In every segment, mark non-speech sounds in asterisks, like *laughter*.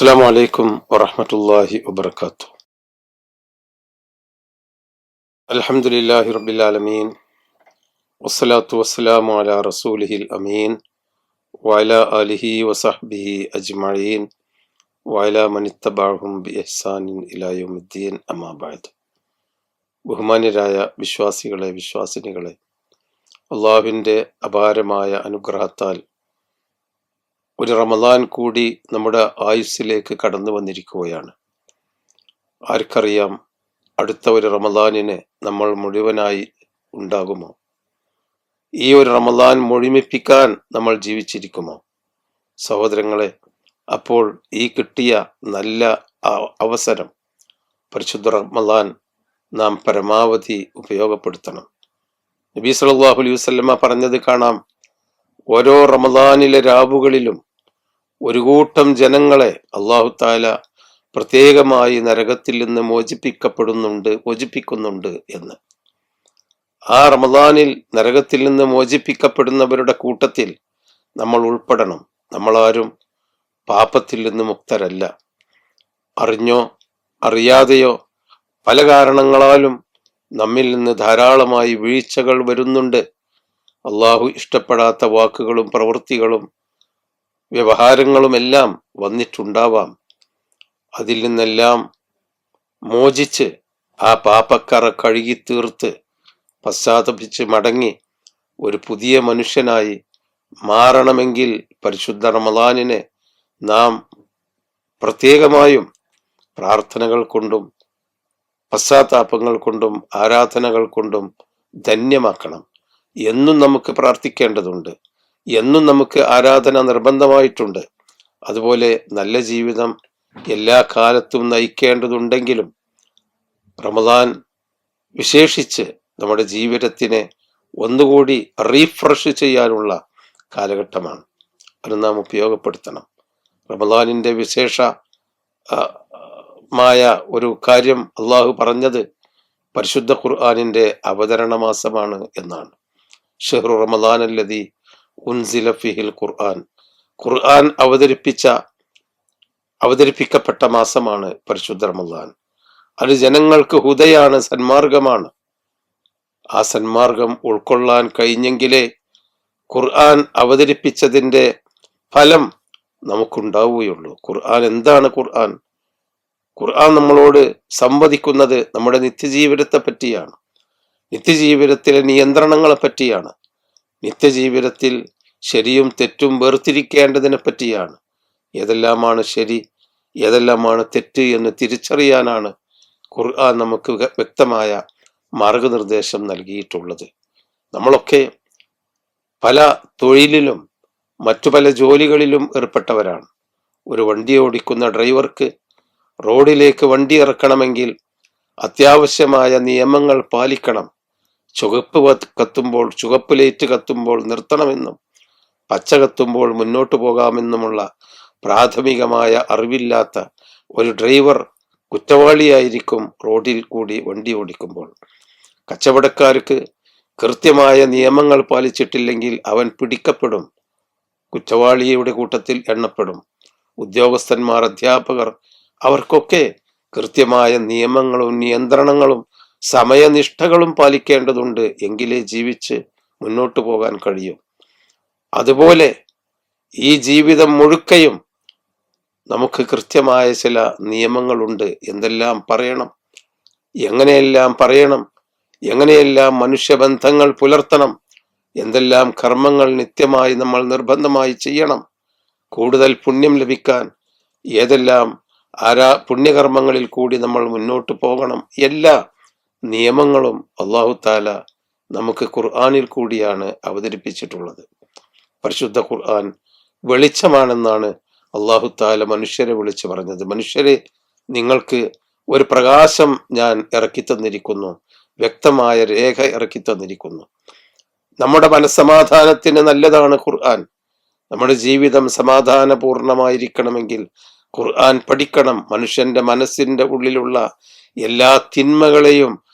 അസ്സാം വലൈക്കും വറഹമത്തല്ലാഹി വബർക്കാത്തു അലഹമുല്ലാഹി റബിലാലമീൻ വസ്സലാത്തു വസ്സലാമു അല റസൂലിഹിൽ അമീൻ വയല അലിഹി വസഹബിഹി അജ്മഴീൻ വയല മനിത്തബാഹും ബി എഹ്സാനിൻ ഇലായുദ്ദീൻ അമാബാദ് ബഹുമാന്യരായ വിശ്വാസികളെ വിശ്വാസിനികളെ അള്ളാഹുവിന്റെ അപാരമായ അനുഗ്രഹത്താൽ ഒരു റമദാൻ കൂടി നമ്മുടെ ആയുസ്സിലേക്ക് കടന്നു വന്നിരിക്കുകയാണ്. ആർക്കറിയാം അടുത്ത ഒരു റമദാനിന് നമ്മൾ മുഴുവനായി ഉണ്ടാകുമോ? ഈ ഒരു റമദാൻ മുഴുമിപ്പിക്കാൻ നമ്മൾ ജീവിച്ചിരിക്കുമോ? സഹോദരങ്ങളെ അപ്പോൾ ഈ കിട്ടിയ നല്ല അവസരം പരിശുദ്ധ റമദാൻ നാം പരമാവധി ഉപയോഗപ്പെടുത്തണം. നബി സല്ലല്ലാഹു അലൈഹി വസല്ലമ പറഞ്ഞത് കാണാം. ഓരോ റമദാനിലെ രാവുകളിലും ഒരു കൂട്ടം ജനങ്ങളെ അള്ളാഹു താല പ്രത്യേകമായി നരകത്തിൽ നിന്ന് മോചിപ്പിക്കപ്പെടുന്നുണ്ട് മോചിപ്പിക്കുന്നുണ്ട് എന്ന്. ആ റമദാനിൽ നരകത്തിൽ നിന്ന് മോചിപ്പിക്കപ്പെടുന്നവരുടെ കൂട്ടത്തിൽ നമ്മൾ ഉൾപ്പെടണം. നമ്മളാരും പാപത്തിൽ നിന്ന് മുക്തരല്ല. അറിഞ്ഞോ അറിയാതെയോ പല കാരണങ്ങളാലും നമ്മിൽ നിന്ന് ധാരാളമായി വീഴ്ചകൾ വരുന്നുണ്ട്. അള്ളാഹു ഇഷ്ടപ്പെടാത്ത വാക്കുകളും പ്രവൃത്തികളും വ്യവഹാരങ്ങളുമെല്ലാം വന്നിട്ടുണ്ടാവാം. അതിൽ നിന്നെല്ലാം മോചിച്ച് ആ പാപക്കറ കഴുകി തീർത്ത് പശ്ചാത്തപിച്ച് മടങ്ങി ഒരു പുതിയ മനുഷ്യനായി മാറണമെങ്കിൽ പരിശുദ്ധ റമദാനിനെ നാം പ്രത്യേകമായും പ്രാർത്ഥനകൾ കൊണ്ടും പശ്ചാത്താപങ്ങൾ കൊണ്ടും ആരാധനകൾ കൊണ്ടും ധന്യമാക്കണം എന്നും നമുക്ക് പ്രാർത്ഥിക്കേണ്ടതുണ്ട്. എന്നും നമുക്ക് ആരാധന നിർബന്ധമായിട്ടുണ്ട്. അതുപോലെ നല്ല ജീവിതം എല്ലാ കാലത്തും നയിക്കേണ്ടതുണ്ടെങ്കിലും റമദാൻ വിശേഷിച്ച് നമ്മുടെ ജീവിതത്തിനെ ഒന്നുകൂടി റീഫ്രഷ് ചെയ്യാനുള്ള കാലഘട്ടമാണ്. അത് നാം ഉപയോഗപ്പെടുത്തണം. റമദാനിന്റെ വിശേഷ മായ ഒരു കാര്യം അള്ളാഹു പറഞ്ഞത് പരിശുദ്ധ ഖുർആാനിന്റെ അവതരണ മാസമാണ് എന്നാണ്. ഷെഹ്റു റമദാൻ അല്ലതി ഉൻസില ഫിഹിൽ ഖുർആൻ. ഖുർആൻ അവതരിപ്പിച്ച അവതരിപ്പിക്കപ്പെട്ട മാസമാണ് പരിശുദ്ധ റമദാൻ. അത് ജനങ്ങൾക്ക് ഹുദയാണ് സന്മാർഗമാണ്. ആ സന്മാർഗം ഉൾക്കൊള്ളാൻ കഴിഞ്ഞെങ്കിലേ ഖുർആൻ അവതരിപ്പിച്ചതിന്റെ ഫലം നമുക്കുണ്ടാവുകയുള്ളൂ. ഖുർആൻ എന്താണ് ഖുർആൻ? ഖുർആൻ നമ്മളോട് സംവദിക്കുന്നത് നമ്മുടെ നിത്യജീവിതത്തെ പറ്റിയാണ്. നിത്യജീവിതത്തിലെ നിയന്ത്രണങ്ങളെ പറ്റിയാണ്. നിത്യജീവിതത്തിൽ ശരിയും തെറ്റും വേർതിരിക്കേണ്ടതിനെ പറ്റിയാണ്. ഏതെല്ലാമാണ് ശരി ഏതെല്ലാമാണ് തെറ്റ് എന്ന് തിരിച്ചറിയാനാണ് ഖുർആൻ നമുക്ക് വ്യക്തമായ മാർഗനിർദ്ദേശം നൽകിയിട്ടുള്ളത്. നമ്മളൊക്കെ പല തൊഴിലിലും മറ്റു പല ജോലികളിലും ഏർപ്പെട്ടവരാണ്. ഒരു വണ്ടി ഓടിക്കുന്ന ഡ്രൈവർക്ക് റോഡിലേക്ക് വണ്ടി ഇറക്കണമെങ്കിൽ അത്യാവശ്യമായ നിയമങ്ങൾ പാലിക്കണം. ചുവപ്പ് കത്തുമ്പോൾ ചുവപ്പ് ലൈറ്റ് കത്തുമ്പോൾ നിർത്തണമെന്നും പച്ച കത്തുമ്പോൾ മുന്നോട്ട് പോകാമെന്നുമുള്ള പ്രാഥമികമായ അറിവില്ലാത്ത ഒരു ഡ്രൈവർ കുറ്റവാളിയായിരിക്കും റോഡിൽ കൂടി വണ്ടി ഓടിക്കുമ്പോൾ. കച്ചവടക്കാർക്ക് കൃത്യമായ നിയമങ്ങൾ പാലിച്ചിട്ടില്ലെങ്കിൽ അവൻ പിടിക്കപ്പെടും കുറ്റവാളിയുടെ കൂട്ടത്തിൽ എണ്ണപ്പെടും. ഉദ്യോഗസ്ഥന്മാർ അധ്യാപകർ അവർക്കൊക്കെ കൃത്യമായ നിയമങ്ങളും നിയന്ത്രണങ്ങളും സമയനിഷ്ഠകളും പാലിക്കേണ്ടതുണ്ട് എങ്കിലേ ജീവിച്ച് മുന്നോട്ടു പോകാൻ കഴിയും. അതുപോലെ ഈ ജീവിതം മുഴുക്കയും നമുക്ക് കൃത്യമായ ചില നിയമങ്ങളുണ്ട്. എന്തെല്ലാം പറയണം? എങ്ങനെയെല്ലാം പറയണം? എങ്ങനെയെല്ലാം മനുഷ്യബന്ധങ്ങൾ പുലർത്തണം? എന്തെല്ലാം കർമ്മങ്ങൾ നിത്യമായി നമ്മൾ നിർബന്ധമായി ചെയ്യണം? കൂടുതൽ പുണ്യം ലഭിക്കാൻ ഏതെല്ലാം ആരാ പുണ്യകർമ്മങ്ങളിൽ കൂടി നമ്മൾ മുന്നോട്ട് പോകണം? എല്ലാ നിയമങ്ങളും അള്ളാഹു താല നമുക്ക് ഖുർആാനിൽ കൂടിയാണ് അവതരിപ്പിച്ചിട്ടുള്ളത്. പരിശുദ്ധ ഖുർആൻ വെളിച്ചമാണെന്നാണ് അള്ളാഹു താല മനുഷ്യരെ വിളിച്ചു പറഞ്ഞത്. മനുഷ്യരെ നിങ്ങൾക്ക് ഒരു പ്രകാശം ഞാൻ ഇറക്കി തന്നിരിക്കുന്നു. വ്യക്തമായ രേഖ ഇറക്കി തന്നിരിക്കുന്നു. നമ്മുടെ മനസ്സമാധാനത്തിന് നല്ലതാണ് ഖുർആൻ. നമ്മുടെ ജീവിതം സമാധാനപൂർണമായിരിക്കണമെങ്കിൽ ഖുർആൻ പഠിക്കണം. മനുഷ്യന്റെ മനസ്സിന്റെ ഉള്ളിലുള്ള എല്ലാ തിന്മകളെയും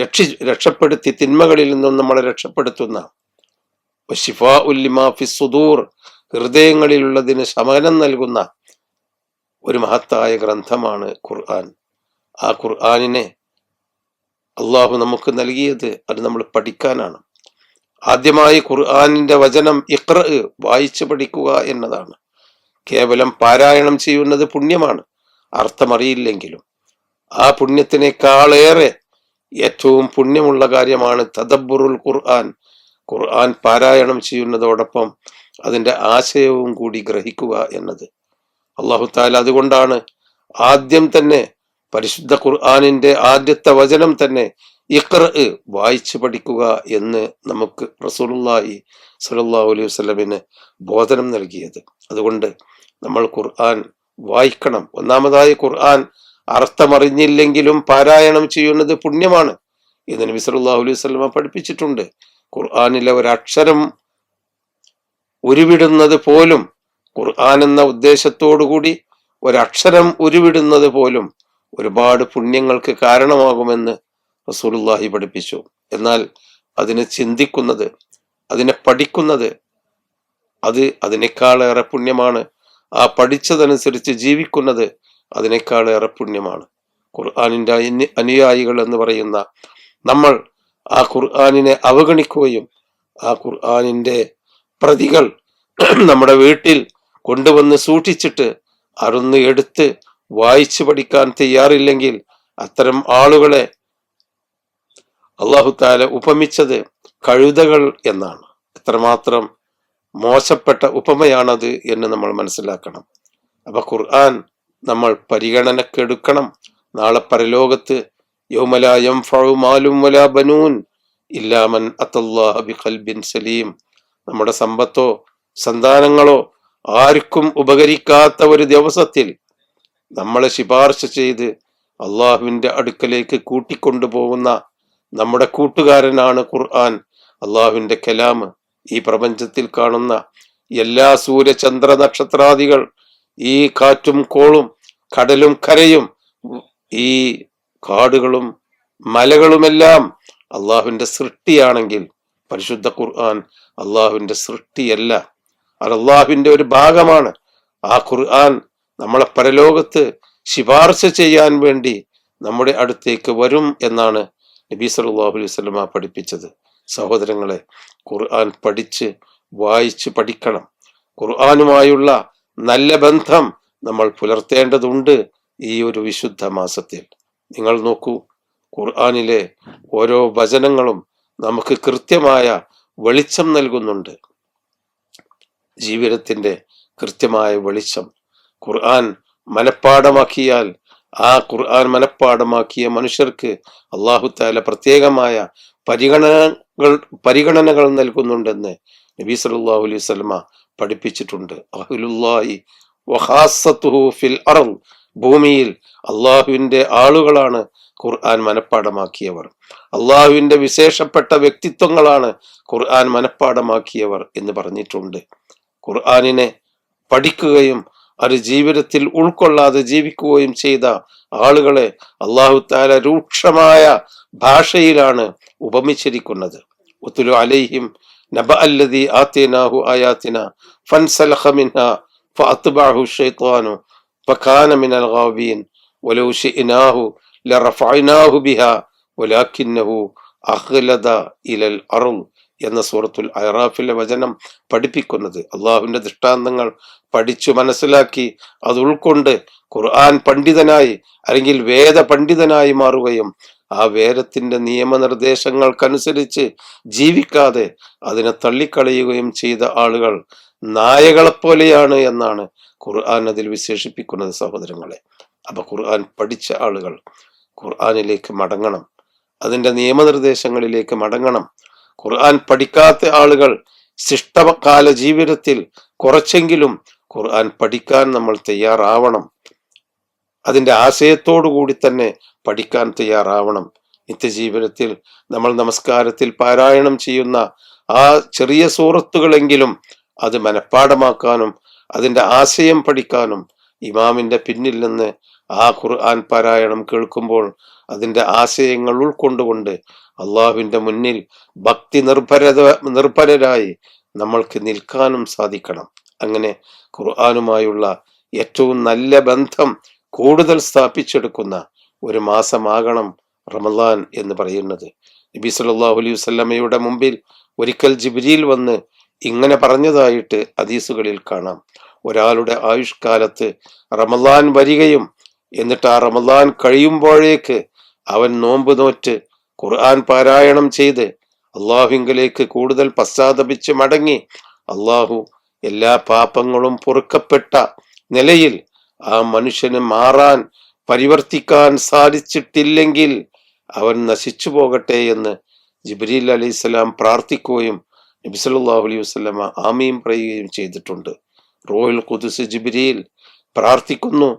രക്ഷി രക്ഷപ്പെടുത്തി തിന്മകളിൽ നിന്നും നമ്മളെ രക്ഷപ്പെടുത്തുന്ന. ഷിഫ ഉല്ലിമാഫി സുദൂർ ഹൃദയങ്ങളിലുള്ളതിന് ശമനം നൽകുന്ന ഒരു മഹത്തായ ഗ്രന്ഥമാണ് ഖുർആൻ. ആ ഖുർആാനിനെ അള്ളാഹു നമുക്ക് നൽകിയത് അത് നമ്മൾ പഠിക്കാനാണ്. ആദ്യമായി ഖുർആനിന്റെ വചനം ഇഖ്റ വായിച്ചു പഠിക്കുക എന്നതാണ്. കേവലം പാരായണം ചെയ്യുന്നത് പുണ്യമാണ്. അർത്ഥമറിയില്ലെങ്കിലും ആ പുണ്യത്തിനേക്കാളേറെ ഏറ്റവും പുണ്യമുള്ള കാര്യമാണ് തദബ്ബുറുൽ ഖുർആൻ. ഖുർആൻ പാരായണം ചെയ്യുന്നതോടൊപ്പം അതിന്റെ ആശയവും കൂടി ഗ്രഹിക്കുക എന്നത്. അള്ളാഹു താല അതുകൊണ്ടാണ് ആദ്യം തന്നെ പരിശുദ്ധ ഖുർആാനിന്റെ ആദ്യത്തെ വചനം തന്നെ ഇഖ്ര വായിച്ചു പഠിക്കുക എന്ന് നമുക്ക് റസൂലുള്ളാഹി സ്വല്ലല്ലാഹു അലൈഹി വസല്ലമിന് ബോധനം നൽകിയത്. അതുകൊണ്ട് നമ്മൾ ഖുർആൻ വായിക്കണം. ഒന്നാമതായി ഖുർആൻ അർത്ഥമറിഞ്ഞില്ലെങ്കിലും പാരായണം ചെയ്യുന്നത് പുണ്യമാണ് എന്ന് നബി സല്ലാഹു അലൈഹി സ്വലമ പഠിപ്പിച്ചിട്ടുണ്ട്. ഖുർആനിലെ ഒരക്ഷരം ഉരുവിടുന്നത് പോലും ഖുർആൻ എന്ന ഉദ്ദേശത്തോടുകൂടി ഒരക്ഷരം ഉരുവിടുന്നത് പോലും ഒരുപാട് പുണ്യങ്ങൾക്ക് കാരണമാകുമെന്ന് റസൂലുള്ളാഹി പഠിപ്പിച്ചു. എന്നാൽ അതിനെ ചിന്തിക്കുന്നത് അതിനെ പഠിക്കുന്നത് അത് അതിനേക്കാളേറെ പുണ്യമാണ്. ആ പഠിച്ചതനുസരിച്ച് ജീവിക്കുന്നത് അതിനേക്കാളേറെ പുണ്യമാണ്. ഖുർആാനിന്റെ അന്യ- അനുയായികൾ എന്ന് പറയുന്ന നമ്മൾ ആ ഖുർആാനിനെ അവഗണിക്കുകയും ആ ഖുർആാനിന്റെ പ്രതികൾ *clears throat* നമ്മുടെ വീട്ടിൽ കൊണ്ടുവന്ന് സൂക്ഷിച്ചിട്ട് അറുന്ന് എടുത്ത് വായിച്ചു പഠിക്കാൻ തയ്യാറില്ലെങ്കിൽ അത്തരം ആളുകളെ അള്ളാഹു താല ഉപമിച്ചത് കഴുതകൾ എന്നാണ്. എത്രമാത്രം മോശപ്പെട്ട ഉപമയാണത് എന്ന് നമ്മൾ മനസ്സിലാക്കണം. അപ്പൊ ഖുർആൻ നമ്മൾ പരിഗണനക്കെടുക്കണം. നാളെ പരലോകത്ത് യൗമലായം ഫഴുമാലും വലാ ബനൂൻ ഇല്ലാമൻ അത്തല്ലാഹ ബി ഖൽബിൻ സലീം. നമ്മുടെ സമ്പത്തോ സന്താനങ്ങളോ ആർക്കും ഉപകരിക്കാത്ത ഒരു ദിവസത്തിൽ നമ്മളെ ശിപാർശ ചെയ്ത് അള്ളാഹുവിന്റെ അടുക്കലേക്ക് കൂട്ടിക്കൊണ്ടുപോകുന്ന നമ്മുടെ കൂട്ടുകാരനാണ് ഖുർആൻ. അള്ളാഹുവിന്റെ കലാമ് ഈ പ്രപഞ്ചത്തിൽ കാണുന്ന എല്ലാ സൂര്യചന്ദ്ര നക്ഷത്രാദികൾ ഈ കാറ്റും കോളും കടലും കരയും ഈ കാടുകളും മലകളുമെല്ലാം അള്ളാഹുവിന്റെ സൃഷ്ടിയാണെങ്കിൽ പരിശുദ്ധ ഖുർആൻ അള്ളാഹുവിന്റെ സൃഷ്ടിയല്ല. അത് ഒരു ഭാഗമാണ്. ആ ഖുർആൻ നമ്മളെ പരലോകത്ത് ശിപാർശ ചെയ്യാൻ വേണ്ടി നമ്മുടെ അടുത്തേക്ക് വരും എന്നാണ് നബി സല്ലല്ലാഹു അലൈഹി വസല്ലമ പഠിപ്പിച്ചത്. സഹോദരങ്ങളെ ഖുർആൻ പഠിച്ച് വായിച്ച് പഠിക്കണം. ഖുർആനുമായുള്ള നല്ല ബന്ധം നമ്മൾ പുലർത്തേണ്ടതുണ്ട് ഈ ഒരു വിശുദ്ധ മാസത്തിൽ. നിങ്ങൾ നോക്കൂ ഖുർആാനിലെ ഓരോ വചനങ്ങളും നമുക്ക് കൃത്യമായ വെളിച്ചം നൽകുന്നുണ്ട്. ജീവിതത്തിന്റെ കൃത്യമായ വെളിച്ചം. ഖുർആൻ മനഃപ്പാടമാക്കിയാൽ ആ ഖുർആൻ മനഃപ്പാടമാക്കിയ മനുഷ്യർക്ക് അള്ളാഹു താല പ്രത്യേകമായ പരിഗണനകൾ പരിഗണനകൾ നൽകുന്നുണ്ടെന്ന് നബി സല്ലല്ലാഹു അലൈഹി വസല്ലമ പഠിപ്പിച്ചിട്ടുണ്ട്. ഫിൽ അർദ്. ഭൂമിയിൽ അള്ളാഹുവിന്റെ ആളുകളാണ് ഖുർആൻ മനഃപ്പാടമാക്കിയവർ അള്ളാഹുവിന്റെ വിശേഷപ്പെട്ട വ്യക്തിത്വങ്ങളാണ് ഖുർആൻ മനഃപ്പാടമാക്കിയവർ എന്ന് പറഞ്ഞിട്ടുണ്ട്. ഖുർആാനിനെ പഠിക്കുകയും അത് ജീവിതത്തിൽ ഉൾക്കൊള്ളാതെ ജീവിക്കുകയും ചെയ്ത ആളുകളെ അള്ളാഹു താല രൂക്ഷമായ ഭാഷയിലാണ് ഉപമിച്ചിരിക്കുന്നത്. ഒത്തുലു അലൈഹിം നബ അല്ലതി ആത്തിനാഹു ആയാത്തിന ഫൻസലഖ മിൻഹ ഫഅത്ബഅഹു ഷൈത്താനു ഫകാന മിനൽ ഗാബീൻ വലൗ ഷിഇനാഹു ലറഫഅനാഹു ബിഹാ വലാകിന്നഹു അഖ്ലദ ഇലൽ അർൾ എന്ന സൂറത്തുൽ അയറാഫിലെ വചനം പഠിപ്പിക്കുന്നത്. അള്ളാഹുവിന്റെ ദൃഷ്ടാന്തങ്ങൾ പഠിച്ചു മനസ്സിലാക്കി അത് ഉൾക്കൊണ്ട് ഖുർആൻ പണ്ഡിതനായി അല്ലെങ്കിൽ വേദ പണ്ഡിതനായി മാറുകയും ആ വേദത്തിന്റെ നിയമനിർദ്ദേശങ്ങൾക്കനുസരിച്ച് ജീവിക്കാതെ അതിനെ തള്ളിക്കളയുകയും ചെയ്ത ആളുകൾ നായകളെപ്പോലെയാണ് എന്നാണ് ഖുർആൻ അതിൽ വിശേഷിപ്പിക്കുന്നത് സഹോദരങ്ങളെ. അപ്പൊ ഖുർആൻ പഠിച്ച ആളുകൾ ഖുർആനിലേക്ക് മടങ്ങണം. അതിന്റെ നിയമനിർദ്ദേശങ്ങളിലേക്ക് മടങ്ങണം. ഖുർആൻ പഠിക്കാത്ത ആളുകൾ ശിഷ്ടകാല ജീവിതത്തിൽ കുറച്ചെങ്കിലും ഖുർആൻ പഠിക്കാൻ നമ്മൾ തയ്യാറാവണം. അതിന്റെ ആശയത്തോടു കൂടി തന്നെ പഠിക്കാൻ തയ്യാറാവണം. നിത്യജീവിതത്തിൽ നമ്മൾ നമസ്കാരത്തിൽ പാരായണം ചെയ്യുന്ന ആ ചെറിയ സൂറത്തുകളെങ്കിലും അത് മനഃപ്പാടമാക്കാനും അതിന്റെ ആശയം പഠിക്കാനും ഇമാമിന്റെ പിന്നിൽ നിന്ന് ആ ഖുർആൻ പാരായണം കേൾക്കുമ്പോൾ അതിന്റെ ആശയങ്ങൾ ഉൾക്കൊണ്ടുകൊണ്ട് അള്ളാഹുവിന്റെ മുന്നിൽ ഭക്തി നിർഭരത നിർഭരരായി നമ്മൾക്ക് നിൽക്കാനും സാധിക്കണം. അങ്ങനെ ഖുർആാനുമായുള്ള ഏറ്റവും നല്ല ബന്ധം കൂടുതൽ സ്ഥാപിച്ചെടുക്കുന്ന ഒരു മാസമാകണം റമദാൻ എന്ന് പറയുന്നത്. നബി സല്ലാഹു അലൈഹി വസല്ലമയുടെ മുമ്പിൽ ഒരിക്കൽ ജിബ്രീൽ വന്ന് ഇങ്ങനെ പറഞ്ഞതായിട്ട് ഹദീസുകളിൽ കാണാം. ഒരാളുടെ ആയുഷ്കാലത്ത് റമദാൻ വരികയും എന്നിട്ട് ആ റമദാൻ കഴിയുമ്പോഴേക്ക് അവൻ നോമ്പ് നോറ്റ് ഖുർആൻ പാരായണം ചെയ്ത് അള്ളാഹുങ്കലേക്ക് കൂടുതൽ പശ്ചാത്തപിച്ച് മടങ്ങി അള്ളാഹു എല്ലാ പാപങ്ങളും പൊറുക്കപ്പെട്ട നിലയിൽ ആ മനുഷ്യന് മാറാൻ പരിവർത്തിക്കാൻ സാധിച്ചിട്ടില്ലെങ്കിൽ അവൻ നശിച്ചു പോകട്ടെ എന്ന് ജിബ്രീൽ അലൈഹിസ്സലാം പ്രാർത്ഥിക്കുകയും നബി സല്ലാഹു അലൈഹി വസല്ലമ ആമീൻ പറയുകയും ചെയ്തിട്ടുണ്ട്. റോയൽ ഖുദ്സ് ജിബ്രീൽ പ്രാർത്ഥിക്കുന്നു.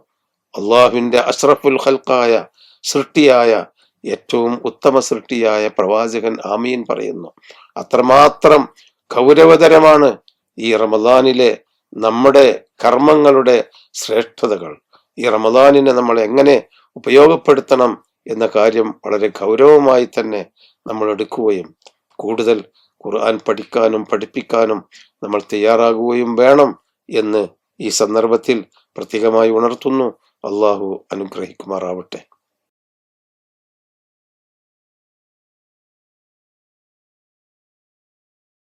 അള്ളാഹുവിന്റെ അഷ്റഫുൽ ഖൽക്കായ സൃഷ്ടിയായ ഏറ്റവും ഉത്തമ സൃഷ്ടിയായ പ്രവാചകൻ ആമീൻ പറയുന്നു. അത്രമാത്രം കൗരവതരമാണ് ഈ റമദാനിലെ നമ്മുടെ കർമ്മങ്ങളുടെ ശ്രേഷ്ഠതകൾ ഈ റമദാനിനെ നമ്മൾ എങ്ങനെ ഉപയോഗപ്പെടുത്തണം എന്ന കാര്യം വളരെ ഗൗരവമായി തന്നെ നമ്മൾ എടുക്കുകയും കൂടുതൽ ഖുർആൻ പഠിക്കാനും പഠിപ്പിക്കാനും നമ്മൾ തയ്യാറാകുകയും വേണം എന്ന് ഈ സന്ദർഭത്തിൽ പ്രത്യേകമായി ഉണർത്തുന്നു. അള്ളാഹു അനുഗ്രഹിക്കുമാറാവട്ടെ.